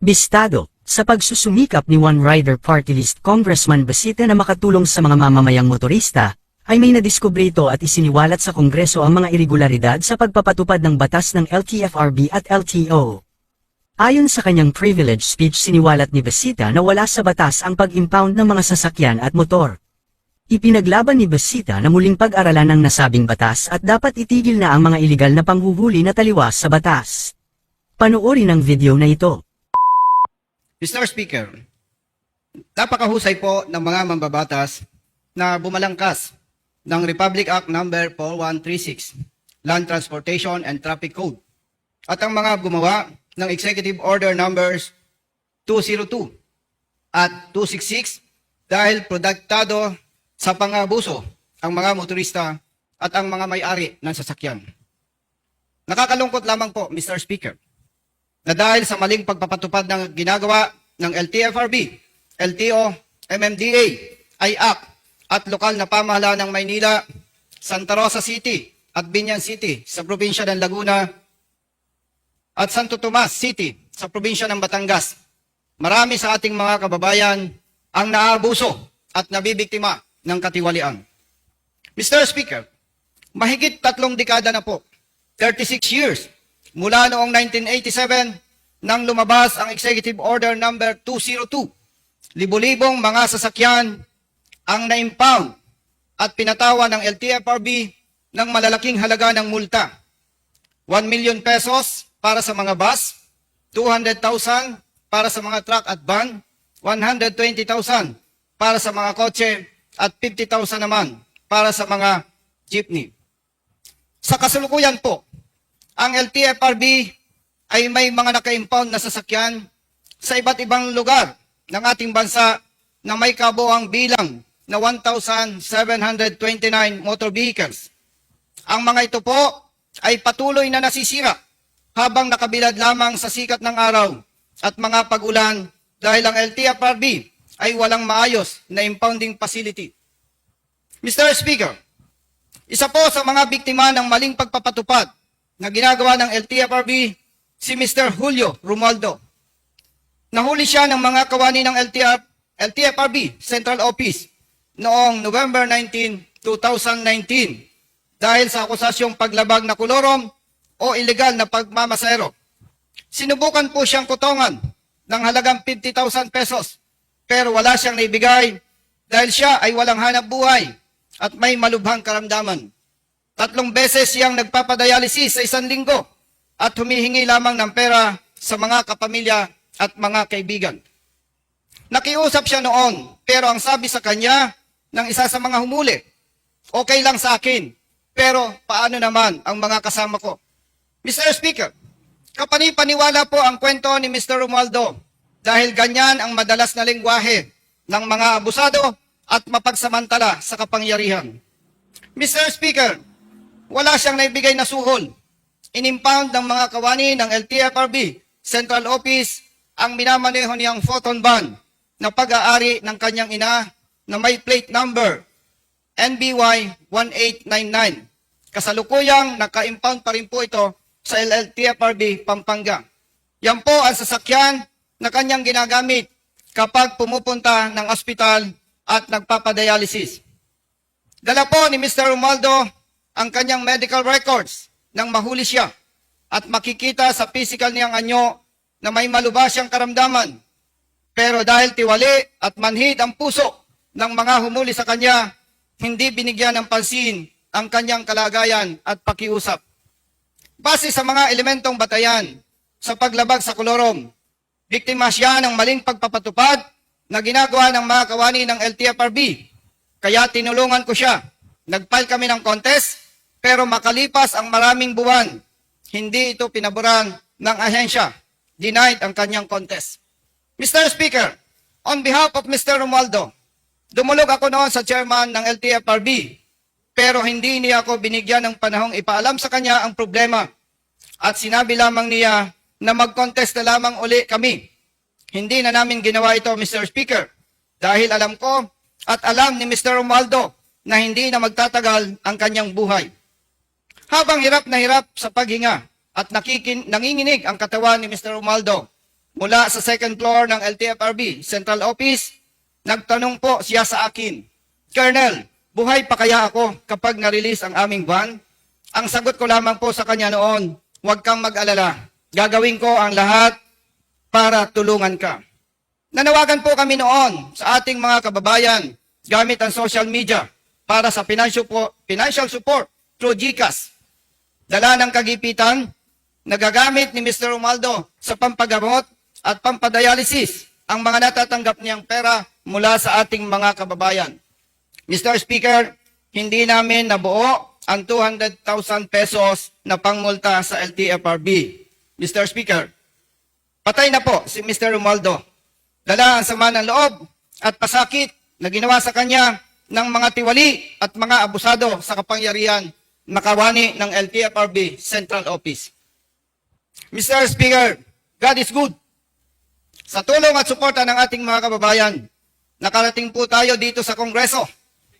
Bistado, sa pagsusumikap ni One Rider Party List Congressman Basita na makatulong sa mga mamamayang motorista, ay may nadiskubre ito at isiniwalat sa Kongreso ang mga irregularidad sa pagpapatupad ng batas ng LTFRB at LTO. Ayon sa kanyang privilege speech siniwalat ni Basita na wala sa batas ang pag-impound ng mga sasakyan at motor. Ipinaglaban ni Basita na muling pag-aralan ang nasabing batas at dapat itigil na ang mga iligal na panghuhuli na taliwas sa batas. Panoorin ang video na ito. Mr. Speaker, napakahusay po ng mga mambabatas na bumalangkas ng Republic Act number 4136, Land Transportation and Traffic Code, at ang mga gumawa ng Executive Order numbers 202 at 266 dahil produktado sa pangabuso ang mga motorista at ang mga may-ari ng sasakyan. Nakakalungkot lamang po, Mr. Speaker, na dahil sa maling pagpapatupad ng ginagawa ng LTFRB, LTO, MMDA, IAC at lokal na pamahalaan ng Maynila, Santa Rosa City at Binyan City sa probinsya ng Laguna at Santo Tomas City sa probinsya ng Batangas. Marami sa ating mga kababayan ang naabuso at nabibiktima ng katiwalian. Mr. Speaker, mahigit tatlong dekada na po, 36 years, mula noong 1987 nang lumabas ang Executive Order number 202. Libo-libong mga sasakyan ang na-impound at pinatawa ng LTFRB ng malalaking halaga ng multa. 1 million pesos para sa mga bus, 200,000 para sa mga truck at van, 120,000 para sa mga kotse at 50,000 naman para sa mga jeepney. Sa kasalukuyan po, ang LTFRB ay may mga naka-impound na sasakyan sa iba't ibang lugar ng ating bansa na may kabuang bilang na 1,729 motor vehicles. Ang mga ito po ay patuloy na nasisira habang nakabilad lamang sa sikat ng araw at mga pag-ulan dahil ang LTFRB ay walang maayos na impounding facility. Mr. Speaker, isa po sa mga biktima ng maling pagpapatupad na ginagawa ng LTFRB si Mr. Julio Romualdo. Nahuli siya ng mga kawani ng LTF, LTFRB Central Office noong November 19, 2019 dahil sa akusasyong paglabag na kulorom o ilegal na pagmamasero. Sinubukan po siyang kutongan ng halagang 50,000 pesos pero wala siyang naibigay dahil siya ay walang hanap buhay at may malubhang karamdaman. Tatlong beses siyang nagpapadialysis sa isang linggo at humihingi lamang ng pera sa mga kapamilya at mga kaibigan. Nakiusap siya noon, pero ang sabi sa kanya ng isa sa mga humuli, okay lang sa akin, pero paano naman ang mga kasama ko? Mr. Speaker, kapanipaniwala po ang kwento ni Mr. Romualdo dahil ganyan ang madalas na lingwahe ng mga abusado at mapagsamantala sa kapangyarihan. Mr. Speaker, wala siyang naibigay na suhol. Inimpound ng mga kawani ng LTFRB Central Office ang minamaneho niyang photon van na pag-aari ng kanyang ina na may plate number NBY 1899. Kasalukuyang naka-impound pa rin po ito sa LLTFRB Pampanga. Yan po ang sasakyan na kanyang ginagamit kapag pumupunta ng ospital at nagpapadialysis. Dala po ni Mr. Romualdo ang kanyang medical records nang mahuli siya at makikita sa physical niyang anyo na may malubha siyang karamdaman. Pero dahil tiwali at manhid ang puso ng mga humuli sa kanya, hindi binigyan ng pansin ang kanyang kalagayan at pakiusap. Base sa mga elementong batayan sa paglabag sa kolorom, biktima siya ng maling pagpapatupad na ginagawa ng mga kawani ng LTFRB. Kaya tinulungan ko siya. Nagfile kami ng contest, pero makalipas ang maraming buwan, hindi ito pinaboran ng ahensya. Denied ang kanyang contest. Mr. Speaker, on behalf of Mr. Romualdo, dumulog ako noon sa chairman ng LTFRB, pero hindi niya ako binigyan ng panahong ipaalam sa kanya ang problema. At sinabi lamang niya na mag-contest na lamang uli kami. Hindi na namin ginawa ito, Mr. Speaker, dahil alam ko at alam ni Mr. Romualdo na hindi na magtatagal ang kanyang buhay. Habang hirap na hirap sa paghinga at nakikin, nanginginig ang katawan ni Mr. Romualdo, mula sa second floor ng LTFRB Central Office. Nagtanong po siya sa akin, Colonel, buhay pa kaya ako kapag na-release ang aming van? Ang sagot ko lamang po sa kanya noon, huwag kang mag-alala. Gagawin ko ang lahat para tulungan ka. Nanawagan po kami noon sa ating mga kababayan gamit ang social media para sa financial, po, financial support through GCash. Dala ng kagipitan, nagagamit ni Mr. Romaldo sa pampagamot at pampadialysis ang mga natatanggap niyang pera mula sa ating mga kababayan. Mr. Speaker, hindi namin nabuo ang 200,000 pesos na pangmulta sa LTFRB. Mr. Speaker, patay na po si Mr. Romaldo. Dala ang sama ng loob at pasakit na ginawa sa kanya ng mga tiwali at mga abusado sa kapangyarihan na kawani ng LTFRB Central Office. Mr. Speaker, God is good. Sa tulong at suporta ng ating mga kababayan, nakarating po tayo dito sa Kongreso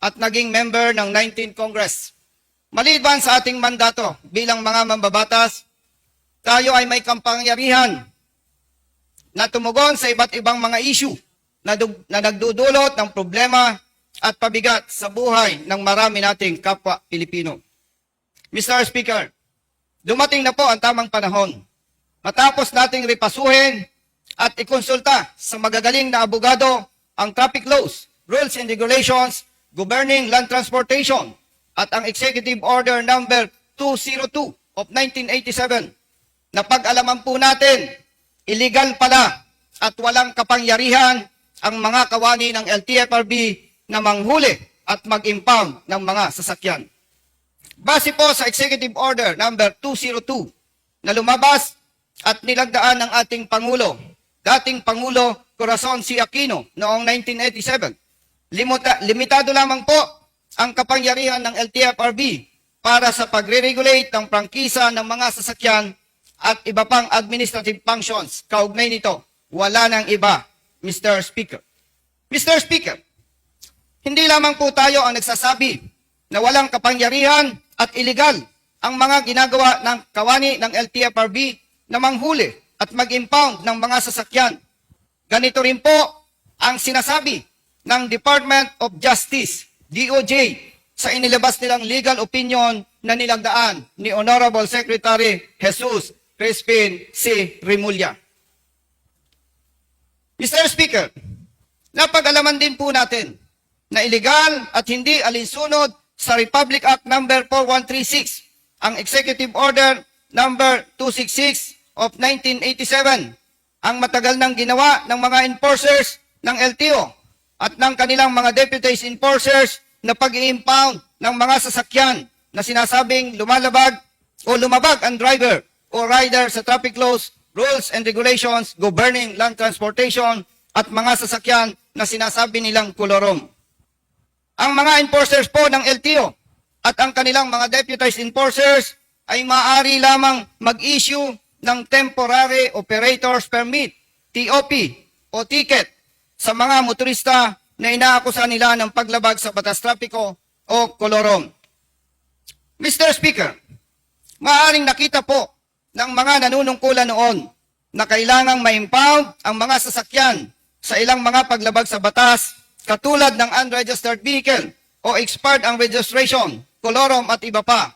at naging member ng 19th Congress. Maliban sa ating mandato bilang mga mambabatas, tayo ay may kampangyarihan na tumugon sa iba't ibang mga issue na, na nagdudulot ng problema at pabigat sa buhay ng marami nating kapwa Pilipino. Mr. Speaker, dumating na po ang tamang panahon. Matapos nating repasuhin at ikonsulta sa magagaling na abogado ang traffic laws, rules and regulations governing land transportation at ang Executive Order number 202 of 1987 na pag-alaman po natin, illegal pala at walang kapangyarihan ang mga kawani ng LTFRB na manghuli at mag-impound ng mga sasakyan. Base po sa Executive Order number 202 na lumabas at nilagdaan ng ating Pangulo, dating Pangulo Corazon C. Aquino noong 1987. Limuta, limitado lamang po ang kapangyarihan ng LTFRB para sa pagre-regulate ng prangkisa ng mga sasakyan at iba pang administrative functions. Kaugnay nito, wala nang iba, Mr. Speaker. Mr. Speaker, hindi lamang po tayo ang nagsasabi na walang kapangyarihan at iligal ang mga ginagawa ng kawani ng LTFRB na manghuli at mag-impound ng mga sasakyan. Ganito rin po ang sinasabi ng Department of Justice, DOJ, sa inilabas nilang legal opinion na nilagdaan ni Honorable Secretary Jesus Crispin C. Remulla. Mr. Speaker, napag-alaman din po natin na illegal at hindi alinsunod sa Republic Act number 4136, ang Executive Order number 266 of 1987, ang matagal nang ginawa ng mga enforcers ng LTO at ng kanilang mga deputies enforcers na pag impound ng mga sasakyan na sinasabing lumalabag o lumabag ang driver o rider sa traffic laws, rules and regulations governing land transportation at mga sasakyan na sinasabi nilang kolorom. Ang mga enforcers po ng LTO at ang kanilang mga deputized enforcers ay maaari lamang mag-issue ng Temporary Operators Permit, TOP, o ticket sa mga motorista na inaakusa nila ng paglabag sa batas trapiko o kolorom. Mr. Speaker, maaaring nakita po ng mga nanunungkulan noon na kailangang ma-impound ang mga sasakyan sa ilang mga paglabag sa batas katulad ng unregistered vehicle o expired ang registration, kolorom at iba pa.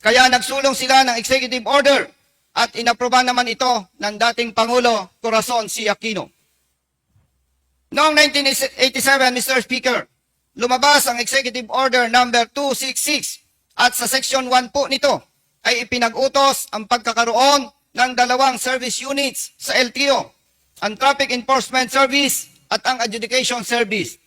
Kaya nagsulong sila ng executive order at inaproba naman ito ng dating Pangulo Corazon C. Aquino. Noong 1987, Mr. Speaker, lumabas ang Executive Order number 266 at sa Section 1 po nito ay ipinag-utos ang pagkakaroon ng dalawang service units sa LTO, ang Traffic Enforcement Service at ang Adjudication Service.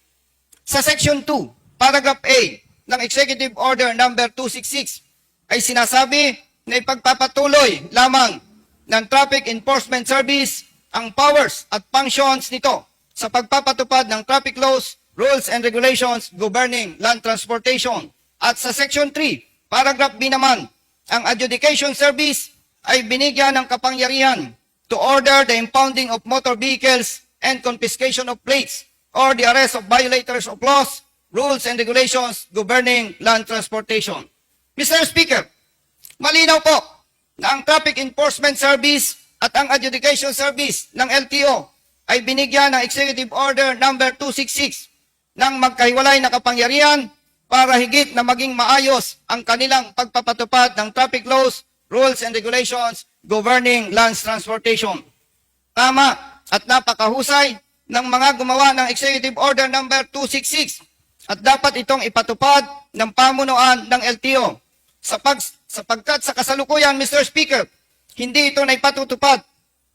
Sa Section 2, Paragraph A ng Executive Order number 266 ay sinasabi na ipagpapatuloy lamang ng Traffic Enforcement Service ang powers at functions nito sa pagpapatupad ng traffic laws, rules and regulations governing land transportation. At sa Section 3, Paragraph B naman, ang Adjudication Service ay binigyan ng kapangyarihan to order the impounding of motor vehicles and confiscation of plates or the arrest of violators of laws, rules and regulations governing land transportation. Mr. Speaker, malinaw po na ang Traffic Enforcement Service at ang adjudication service ng LTO ay binigyan ng Executive Order number 266 ng magkahiwalay na kapangyarihan para higit na maging maayos ang kanilang pagpapatupad ng traffic laws, rules and regulations governing lands transportation. Tama at napakahusay ng mga gumawa ng Executive Order number 266 at dapat itong ipatupad ng pamunuan ng LTO. Sapag, sapagkat sa kasalukuyan, Mr. Speaker, hindi ito na ipatutupad.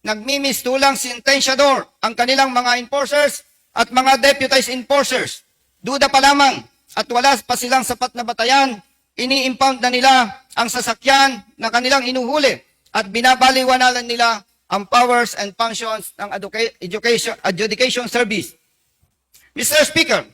Nagmimistulang sentensyador ang kanilang mga enforcers at mga deputized enforcers. Duda pa lamang at wala pa silang sapat na batayan, ini-impound na nila ang sasakyan na kanilang inuhuli at binabaliwanalan nila ang powers and functions ng educa- education, adjudication service. Mr. Speaker,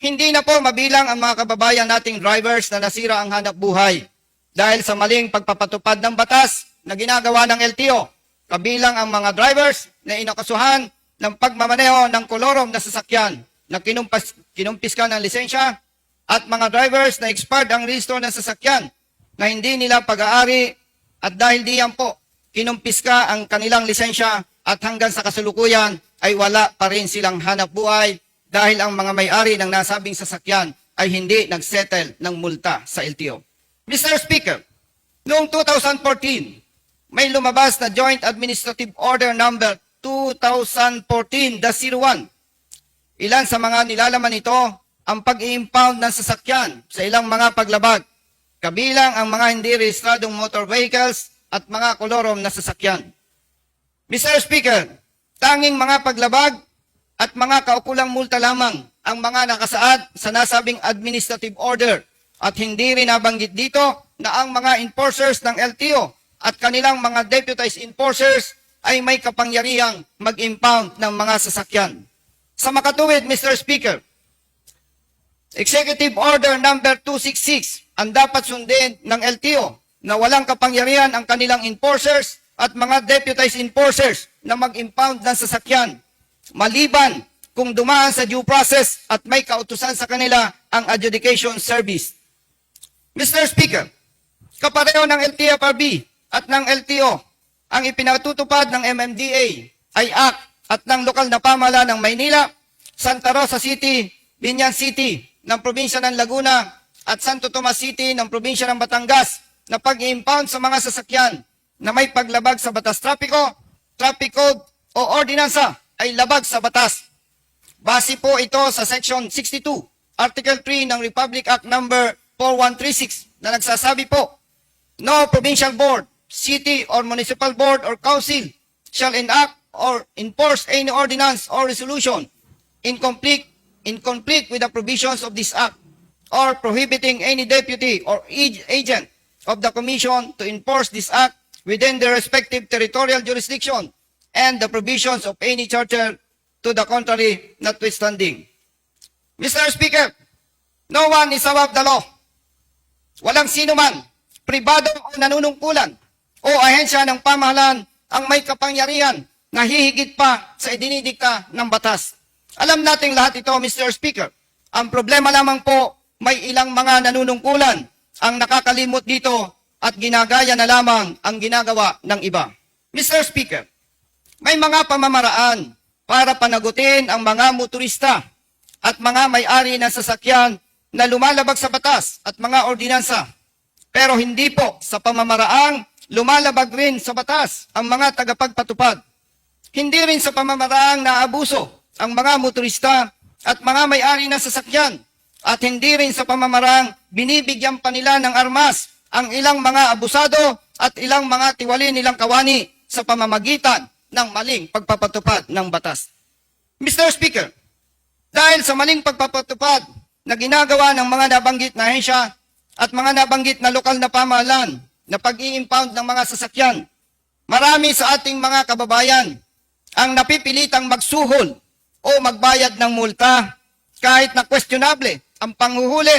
hindi na po mabilang ang mga kababayan nating drivers na nasira ang hanap buhay dahil sa maling pagpapatupad ng batas na ginagawa ng LTO. Kabilang ang mga drivers na inakasuhan ng pagmamaneho ng kolorom na sasakyan na kinumpas, kinumpiska ng lisensya at mga drivers na expired ang rehistro ng sasakyan na hindi nila pag-aari at dahil diyan po, kinumpiska ang kanilang lisensya at hanggang sa kasulukuyan ay wala pa rin silang hanap buhay dahil ang mga may-ari ng nasabing sasakyan ay hindi nagsettle ng multa sa LTO. Mr. Speaker, noong 2014, may lumabas na Joint Administrative Order number 2014-01 Ilan sa mga nilalaman nito ang pag-i-impound ng sasakyan sa ilang mga paglabag, kabilang ang mga hindi rehistradong motor vehicles at mga kolorom na sasakyan. Mr. Speaker, tanging mga paglabag at mga kaukulang multa lamang ang mga nakasaad sa nasabing administrative order at hindi rin nabanggit dito na ang mga enforcers ng LTO at kanilang mga deputized enforcers ay may kapangyarihang mag-impound ng mga sasakyan. Sa makatuwid, Mr. Speaker, Executive Order number 266 ang dapat sundin ng LTO na walang kapangyarihan ang kanilang enforcers at mga deputized enforcers na mag-impound ng sasakyan. Maliban kung dumaan sa due process at may kautusan sa kanila ang adjudication service. Mr. Speaker, kapareho ng LTFRB at ng LTO ang ipinatutupad ng MMDA ay Act at ng lokal na pamahalaan ng Maynila, Santa Rosa City, Binyan City ng probinsya ng Laguna at Santo Tomas City ng probinsya ng Batangas na pag-impound sa mga sasakyan na may paglabag sa batas trapiko, traffic code o ordinansa ay labag sa batas. Base po ito sa Section 62, Article 3 ng Republic Act number 4136 na nagsasabi po, No provincial board, city or municipal board or council shall enact or enforce any ordinance or resolution in conflict in conflict with the provisions of this act or prohibiting any deputy or ag- agent of the commission to enforce this act within their respective territorial jurisdiction and the provisions of any charter to the contrary notwithstanding. Mr. Speaker, no one is above the law. Walang sino man, pribado o nanunungkulan o ahensya ng pamahalaan ang may kapangyarihan na hihigit pa sa idinidikta ng batas. Alam nating lahat ito, Mr. Speaker. Ang problema lamang po, may ilang mga nanunungkulan ang nakakalimot dito at ginagaya na lamang ang ginagawa ng iba. Mr. Speaker, may mga pamamaraan para panagutin ang mga motorista at mga may-ari ng sasakyan na lumalabag sa batas at mga ordinansa. Pero hindi po sa pamamaraang lumalabag rin sa batas ang mga tagapagpatupad. Hindi rin sa pamamaraang naabuso ang mga motorista at mga may-ari ng sasakyan. At hindi rin sa pamamaraang binibigyan pa nila ng armas ang ilang mga abusado at ilang mga tiwali nilang kawani sa pamamagitan ng maling pagpapatupad ng batas. Mr. Speaker, dahil sa maling pagpapatupad na ginagawa ng mga nabanggit na ahensya at mga nabanggit na lokal na pamahalaan na pag-i-impound ng mga sasakyan, marami sa ating mga kababayan ang napipilitang magsuhol o magbayad ng multa kahit na questionable ang panghuhuli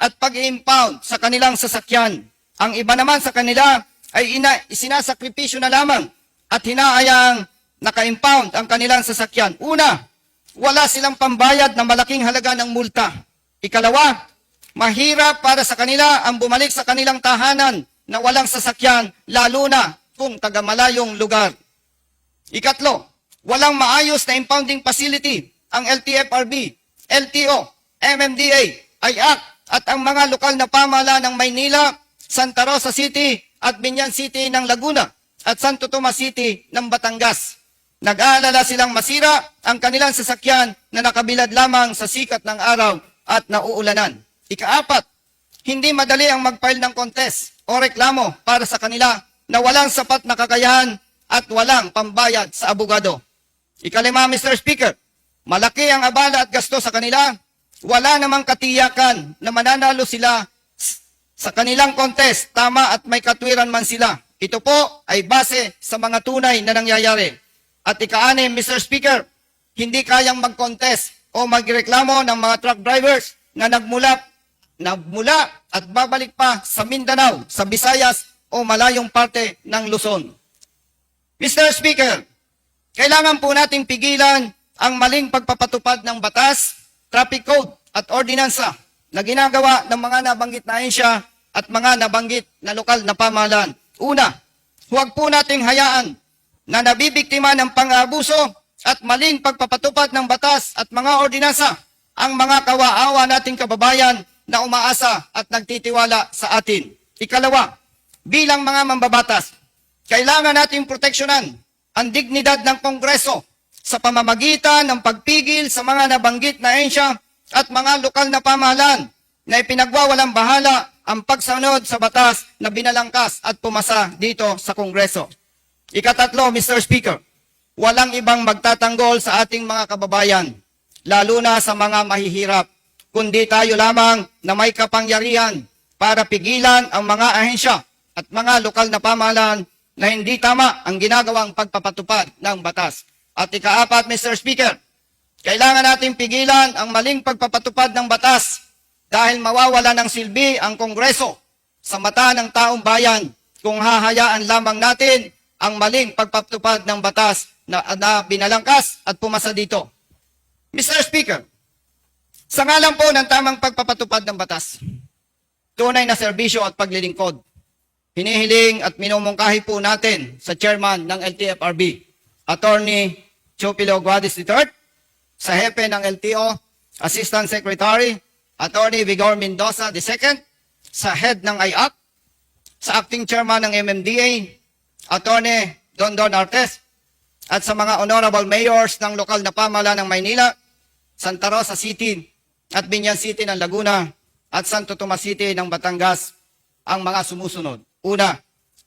at pag-i-impound sa kanilang sasakyan. Ang iba naman sa kanila ay ina, isinasakripisyo na lamang at hinaayang naka-impound ang kanilang sasakyan. Una, wala silang pambayad ng malaking halaga ng multa. Ikalawa, mahirap para sa kanila ang bumalik sa kanilang tahanan na walang sasakyan, lalo na kung taga malayong lugar Ikatlo, walang maayos na impounding facility ang LTFRB, LTO, MMDA, IAC at ang mga lokal na pamahala ng Maynila, Santa Rosa City at Binyan City ng Laguna at Santo Tomas City ng Batangas. Nag-aalala silang masira ang kanilang sasakyan na nakabilad lamang sa sikat ng araw at nauulanan. Ikaapat, hindi madali ang mag-file ng contest o reklamo para sa kanila na walang sapat na kakayahan at walang pambayad sa abogado. Ikalima, Mr. Speaker, malaki ang abala at gasto sa kanila. Wala namang katiyakan na mananalo sila sa kanilang contest, tama at may katwiran man sila. Ito po ay base sa mga tunay na nangyayari. At ikaanim, Mr. Speaker, hindi kayang mag-contest o magreklamo ng mga truck drivers na nagmula, nagmula at babalik pa sa Mindanao, sa Visayas o malayong parte ng Luzon. Mr. Speaker, kailangan po nating pigilan ang maling pagpapatupad ng batas, traffic code at ordinansa na ginagawa ng mga nabanggit na ahensya at mga nabanggit na lokal na pamahalaan. Una, huwag po nating hayaan na nabibiktima ng pang-abuso at maling pagpapatupad ng batas at mga ordinansa ang mga kawaawa nating kababayan na umaasa at nagtitiwala sa atin. Ikalawa, bilang mga mambabatas, kailangan nating proteksyonan ang dignidad ng Kongreso sa pamamagitan ng pagpigil sa mga nabanggit na ensya at mga lokal na pamahalaan na ipinagwawalang bahala ang pagsunod sa batas na binalangkas at pumasa dito sa Kongreso. Ikatatlo, Mr. Speaker, walang ibang magtatanggol sa ating mga kababayan, lalo na sa mga mahihirap, kundi tayo lamang na may kapangyarihan para pigilan ang mga ahensya at mga lokal na pamahalaan na hindi tama ang ginagawang pagpapatupad ng batas. At ikaapat, Mr. Speaker, kailangan natin pigilan ang maling pagpapatupad ng batas dahil mawawala ng silbi ang Kongreso sa mata ng taong bayan kung hahayaan lamang natin ang maling pagpapatupad ng batas na, na binalangkas at pumasa dito. Mr. Speaker, sa ngalan po ng tamang pagpapatupad ng batas, tunay na serbisyo at paglilingkod, hinihiling at minumungkahi po natin sa chairman ng LTFRB, Attorney Chupilo Guadis III, sa hepe ng LTO, Assistant Secretary, Attorney Vigor Mendoza II, sa head ng IAC, sa acting chairman ng MMDA, Attorney Don Don Artes, at sa mga honorable mayors ng lokal na pamahala ng Maynila, Santa Rosa City at Binyan City ng Laguna at Santo Tomas City ng Batangas ang mga sumusunod. Una,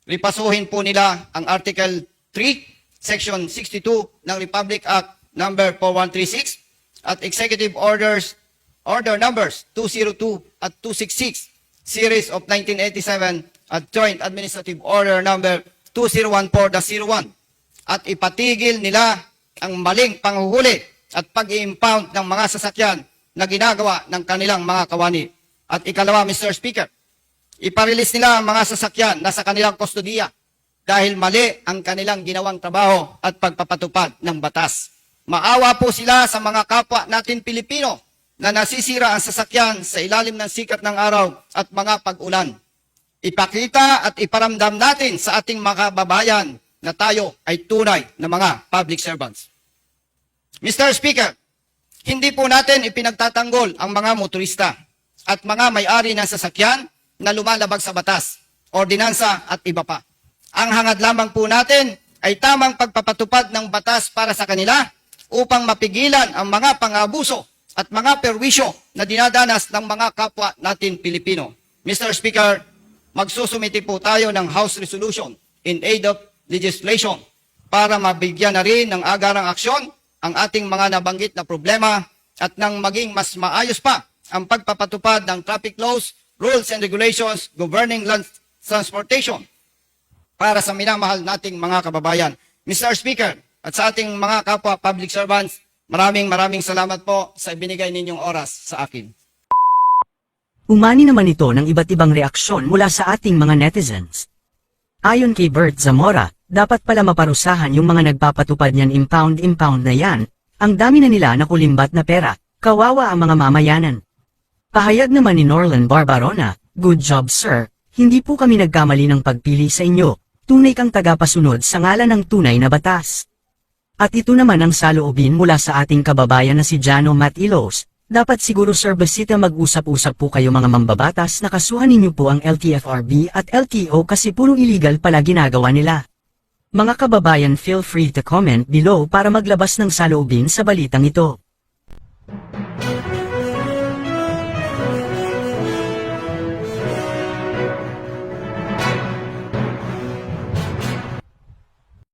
ripasuhin po nila ang Article 3, Section 62 ng Republic Act number 4136 at Executive Orders Order numbers 202 at 266 series of 1987 at Joint Administrative Order number 2014-01 at ipatigil nila ang maling panghuhuli at pag-impound ng mga sasakyan na ginagawa ng kanilang mga kawani. At ikalawa, Mr. Speaker, iparelease nila ang mga sasakyan na sa kanilang kustodiya dahil mali ang kanilang ginawang trabaho at pagpapatupad ng batas. Maawa po sila sa mga kapwa natin Pilipino na nasisira ang sasakyan sa ilalim ng sikat ng araw at mga pag-ulan. Ipakita at iparamdam natin sa ating mga kababayan na tayo ay tunay na mga public servants. Mr. Speaker, hindi po natin ipinagtatanggol ang mga motorista at mga may-ari ng sasakyan na lumalabag sa batas, ordinansa at iba pa. Ang hangad lamang po natin ay tamang pagpapatupad ng batas para sa kanila upang mapigilan ang mga pangabuso at mga perwisyo na dinadanas ng mga kapwa natin Pilipino. Mr. Speaker, magsusumiti po tayo ng House Resolution in aid of legislation para mabigyan na rin ng agarang aksyon ang ating mga nabanggit na problema at nang maging mas maayos pa ang pagpapatupad ng traffic laws, rules and regulations governing land transportation para sa minamahal nating mga kababayan. Mr. Speaker, at sa ating mga kapwa public servants, maraming maraming salamat po sa ibinigay ninyong oras sa akin. Umani naman ito ng iba't ibang reaksyon mula sa ating mga netizens. Ayon kay Bert Zamora, dapat pala maparusahan yung mga nagpapatupad niyan impound-impound na yan. Ang dami na nila nakulimbat na pera, kawawa ang mga mamayanan. Pahayag naman ni Norlan Barbarona, Good job sir, hindi po kami nagkamali ng pagpili sa inyo, tunay kang tagapasunod sa ngalan ng tunay na batas. At ito naman ang saloobin mula sa ating kababayan na si Jano Matilos. Dapat siguro Sir Basita mag-usap-usap po kayo mga mambabatas na kasuhan ninyo po ang LTFRB at LTO kasi puro illegal pala ginagawa nila. Mga kababayan feel free to comment below para maglabas ng saloobin sa balitang ito.